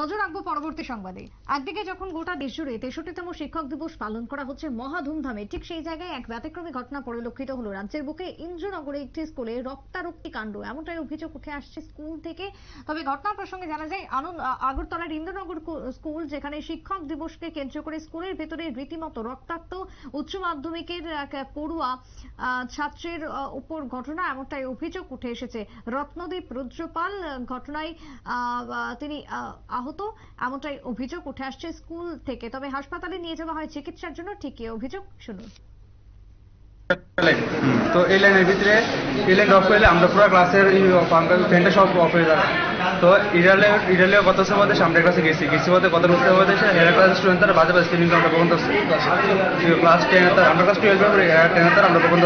নজর রাখব পরবর্তী সংবাদে। একদিকে যখন গোটা দেশ জুড়ে তেষট্টিতম শিক্ষক দিবস পালন করা হচ্ছে মহা ধুমধামে ঠিক সেই জায়গায় এক ব্যতিক্রমী ঘটনা পরিলক্ষিত হলো রাজ্যের বুকে। ইন্দ্রনগরে একটি স্কুলে রক্তারক্তি কাণ্ড এমনটাই অভিযোগ উঠে আসছে স্কুল থেকে। তবে ঘটনার প্রসঙ্গে জানা যায় আনন্দ আগরতলার ইন্দ্রনগর স্কুল যেখানে শিক্ষক দিবসকে কেন্দ্র করে স্কুলের ভেতরে রীতিমতো রক্তাক্ত উচ্চ মাধ্যমিকের এক পড়ুয়া ছাত্রের উপর ঘটনা এমনটাই অভিযোগ উঠে এসেছে। রত্নদীপ রুদ্রপাল ঘটনায় তিনি আহ, আহত। এমনটাই অভিযোগ উঠে আসছে স্কুল থেকে। তবে হাসপাতালে নিয়ে যাওয়া হয় চিকিৎসার জন্য। ঠিক কি অভিযোগ শুনুন। তো এই লাইনের ভিতরে, এই লাইন অফ হইলে আমরা পুরো ক্লাসের ফ্রেন্ডে সব অফ হয়ে যাবে। তো ইরালে কত সময় মধ্যে সামনের ক্লাসে গেছি। গেছি বলতে বুঝতে হবে সে হেরা ক্লাস স্টুডেন্ট তারা বাজে বাজে স্ক্রিনিং আমরা পর্যন্ত ক্লাস টেন আমরা ক্লাস টুয়েলভে টেন তার আমরা পর্যন্ত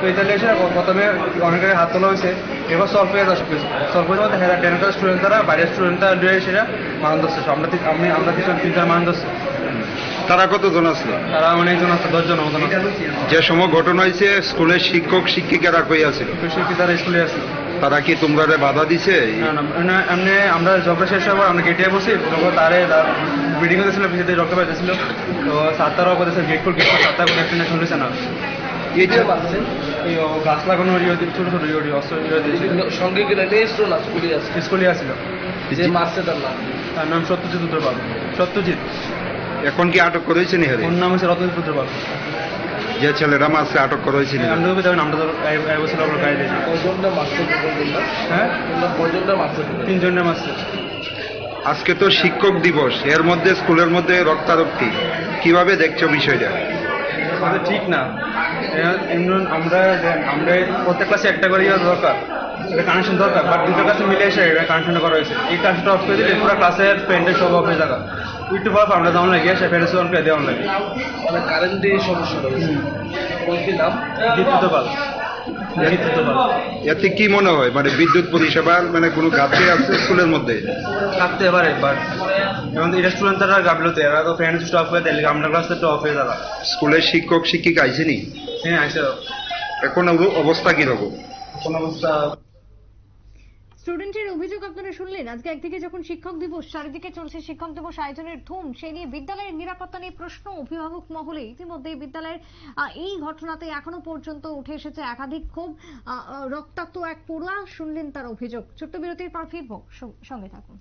তো এটালে এসে প্রথমে অনেকের হাত তোলা হয়েছে। এবার সলভ হয়ে যাচ্ছে সলভ হয়ে যাবে হেরা টেন ক্লাস স্টুডেন্ট তারা বাইরের স্টুডেন্ট তারা লিয়ে সেটা মান ধরছে আমরা আমি আমরা তিনজন তিনজন মান ধরছে তারা কতজন আসলো তারা অনেকজন আছে দশজন মতন যে সময় ঘটনা হয়েছে স্কুলের শিক্ষক শিক্ষিকারা কই আছে? শিক্ষিত তারা স্কুলে আছে। তারা কি তোমরা বাধা দিছে? এমনি- আমরা ঝগড়া শেষ হওয়ার আমরা গেটে বসি তখন তারে বিল্ডিং পিছিয়ে দিয়ে রক্ত পাইতেছিল তো সাতটারও করেছে গেট ফুল গেট সাতটা কোনো একটা শুনেছে না। এই যে এই গাছ লাগানো ইয়ে দিয়ে- ছোট ছোট ইয়ে দিয়ে অস্ত্র ইয়ে দিয়েছিল সঙ্গে গেলে স্কুলে আছে স্কুলে আসছিল যে মারছে তার নাম। তার নাম সত্যজিৎ উত্তরপাল সত্যজিৎ। এখন কি আটক করেছে নি ওর নাম হচ্ছে রতনজিৎ উত্তরপাল যে ছেলেরা মাসে আটক করা? আমরা তো যাবেন আমরা তো এক- বছর আমরা গাড়ি দিয়েছি কজনটা মারছে হ্যাঁ? কজনটা মাসে আজকে তো শিক্ষক দিবস এর মধ্যে স্কুলের মধ্যে রক্তারক্তি। কীভাবে দেখছ বিষয়টা? আমাদের ঠিক না। এমনি আমরা আমরা প্রত্যেক ক্লাসে একটা করে ইয়ে দরকার। এটা কানেকশন দরকার বাট দুটো ক্লাসে মিলে এসে এটা কানেকশনটা করা হয়েছে। এই কানেকশনটা অফ করে দিলে পুরো ক্লাসের ফ্রেন্ডের সব অফ হয়ে একটু পর আমরা যেমন লাগে সে ফ্রেন্ডের সব দেওয়া লাগে। মানে কারেন্টের সমস্যা হয়েছে কি নাম? দীপ্ত পাল এতে কি মনে হয়? মানে বিদ্যুৎ পরিষেবার মানে কোনো গাছে আছে স্কুলের মধ্যে? থাকতে পারে বাট যেমন এটা স্টুডেন্ট তারা গাবলোতে এরা তো ফ্রেন্ড স্টপ হয়ে দিলে আমরা ক্লাসে তো অফ হয়ে যাবে। স্কুলের শিক্ষক শিক্ষিকা আইসেনি? হ্যাঁ আসে এখন অব- অবস্থা কীরকম কোন অবস্থা স্টুডেন্টের অভিযোগ আপনারা শুনলেন। আজকে একদিকে যখন শিক্ষক দিবস চারিদিকে চলছে শিক্ষক দিবস আয়োজনের ধুম সেই নিয়ে বিদ্যালয়ের নিরাপত্তা নিয়ে প্রশ্ন অভিভাবক মহলে ইতিমধ্যে বিদ্যালয়ের আহ, এই ঘটনাতে এখনও পর্যন্ত উঠে এসেছে একাধিক ক্ষোভ রক্তাক্ত এক পড়ুয়া। শুনলেন তার অভিযোগ। ছোট্ট বিরতির পর ফিরবো। সঙ্গে থাকুন।